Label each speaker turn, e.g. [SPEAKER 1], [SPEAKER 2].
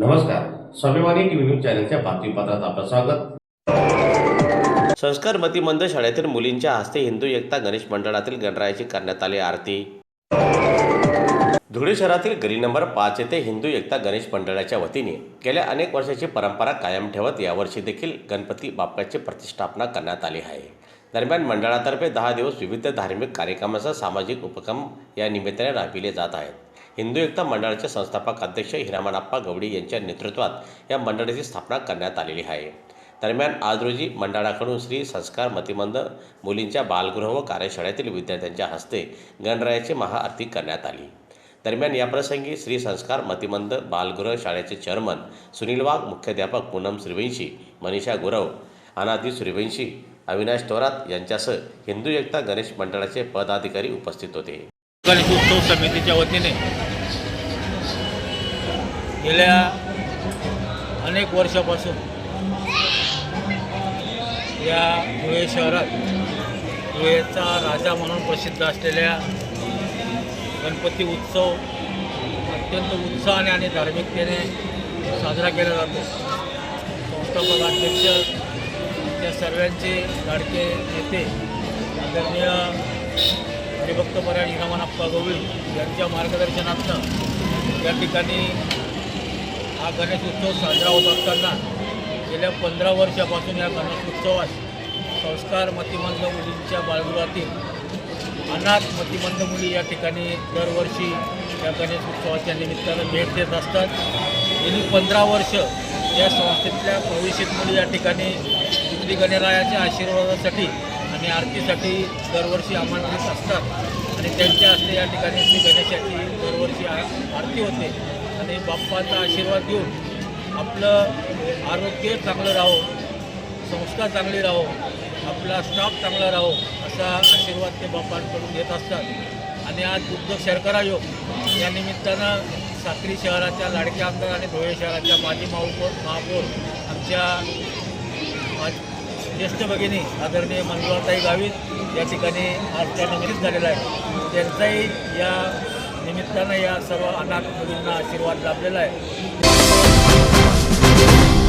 [SPEAKER 1] नमस्कार. स्वाभिमानी TV news चॅनलच्या बातमीपत्रात आपलं स्वागत. संस्कार मतिमंद शाळेतील मुलींच्या हस्ते हिंदू एकता गणेश मंडळातील गणरायाची करण्यात आली आरती. धुळे शहरातील गली नंबर पाच येथे हिंदू एकता गणेश मंडळाच्या वतीने गेल्या अनेक वर्षाची परंपरा कायम ठेवत यावर्षी देखील गणपती बाप्पाची प्रतिष्ठापना करण्यात आली आहे. दरम्यान मंडळातर्फे दहा दिवस विविध धार्मिक कार्यक्रमासह सामाजिक उपक्रम या निमित्ताने राबविले जात आहेत. हिंदू एकता मंडळाचे संस्थापक अध्यक्ष हिरामणप्पा गवडी यांच्या नेतृत्वात या मंडळाची स्थापना करण्यात आलेली आहे. दरम्यान आज रोजी मंडळाकडून श्री संस्कार मतिमंद मुलींच्या बालगृह व कार्यशाळेतील विद्यार्थ्यांच्या हस्ते गणरायाची महाआरती करण्यात आली. दरम्यान याप्रसंगी श्री संस्कार मतिमंद बालगृह शाळेचे चेअरमन सुनील वाघ मुख्याध्यापक पूनम श्रीवंशी मनीषा गुरव अनादी श्रीवंशी अविनाश थोरात यांच्यासह हिंदू एकता गणेश मंडळाचे पदाधिकारी उपस्थित होते.
[SPEAKER 2] गणेश उत्सव समितीच्या वतीने गेल्या अनेक वर्षापासून या धुळे शहरात धुळेचा राजा म्हणून प्रसिद्ध असलेल्या गणपती उत्सव अत्यंत उत्साहाने आणि धार्मिकतेने साजरा केला जातो. संस्थापक अध्यक्ष त्या सर्वांचे लाडके नेते आदरणीय हरिभक्तपरायण हिरामनप्पा गवळी यांच्या मार्गदर्शनातनं या ठिकाणी हा गणेश उत्सव साजरा होत असताना गेल्या पंधरा वर्षापासून या गणेश उत्सवात संस्कार मतिमंद मुलींच्या बालगृहातील अनाथ मतिमंद मुली या ठिकाणी दरवर्षी या गणेश उत्सवाच्या निमित्तानं भेट देत असतात. गेली पंधरा वर्ष या संस्थेतल्या भविष्यात मुली या ठिकाणी श्री गणरायाच्या आशीर्वादासाठी आणि आरतीसाठी दरवर्षी आमंत्रित असतात. आणि त्यांच्या हस्ते या ठिकाणी श्री गणेशाची दरवर्षी आरती होते. आणि बाप्पाचा आशीर्वाद देऊन आपलं आरोग्य चांगलं राहो संस्था चांगली राहो आपला स्टाफ चांगला राहो असा आशीर्वाद ते बाप्पांकडून घेत असतात. आणि आज बुद्ध शर्करा योग या निमित्तानं साक्री शहराच्या लाडक्या आमदार आणि धुळे शहराच्या माजी महापौर महापौर आमच्या ज्येष्ठ भगिनी आदरणीय मंजुळाताई गावित या ठिकाणी आज त्या नक्कीच झालेला आहे. त्यांचाही या निमित्तानं या सर्व अनाथ मुलींना आशीर्वाद लाभलेला आहे.